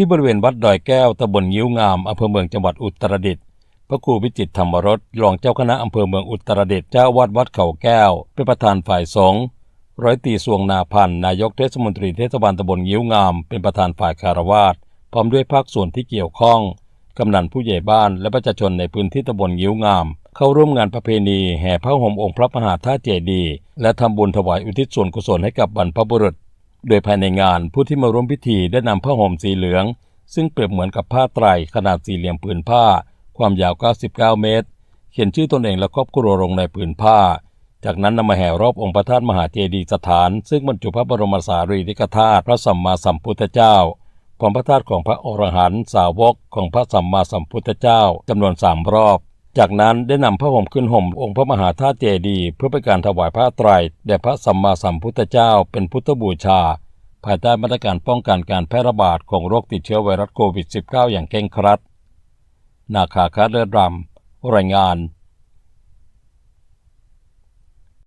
ที่บริเวณวัดดอยแก้วตำบลยิ้วงามอำเภอเมืองจังหวัดอุตรดิตถ์พระครูวิจิตธรรมรสรองเจ้าคณะอำเภอเมืองอุตรดิตถ์เจ้าวัดวัดเขาแก้ว เป็นประธานฝ่ายสงฆ์ร้อยตรีสวงนาพันธ์นายกเทศมนตรีเทศบาลตำบลยิ้วงาม เป็นประธานฝ่ายคารวาสพร้อมด้วยภาคส่วนที่เกี่ยวข้องกำนันผู้ใหญ่บ้านและประชาชนในพื้นที่ตำบลยิ้วงาม เข้าร่วมงานประเพณีแห่พระห่มองค์พระมหาธาตุเจดีย์และทำบุญถวายอุทิศส่วนกุศลให้กับบรรพบุรุษ โดยภายในงานผู้ที่มาร่วมพิธีได้นำผ้าห่มสีเหลือง ซึ่งเปรียบเหมือนกับผ้าไตรขนาดสี่เหลี่ยมผืนผ้า ความยาว 99 เมตร เขียนชื่อตนเองและครอบครัวลงในผืนผ้า จากนั้นนำมาแห่รอบองค์พระธาตุมหาเจดีย์สถาน ซึ่งบรรจุพระบรมสารีริกธาตุพระสัมมาสัมพุทธเจ้าพร้อมพระธาตุของพระอรหันต์สาวกของพระสัมมาสัมพุทธเจ้าจำนวนสามรอบ จากนั้นได้นำพระห่มขึ้นห่มองค์พระมหาธาตุเจดีย์เพื่อเป็นการถวายพระไตรแด่พระสัมมาสัมพุทธเจ้าเป็นพุทธบูชา ภายใต้มาตรการป้องกันการแพร่ระบาดของโรคติดเชื้อไวรัสโควิด -19 อย่างเคร่งครัด นาคาคาเลือดรำรายงาน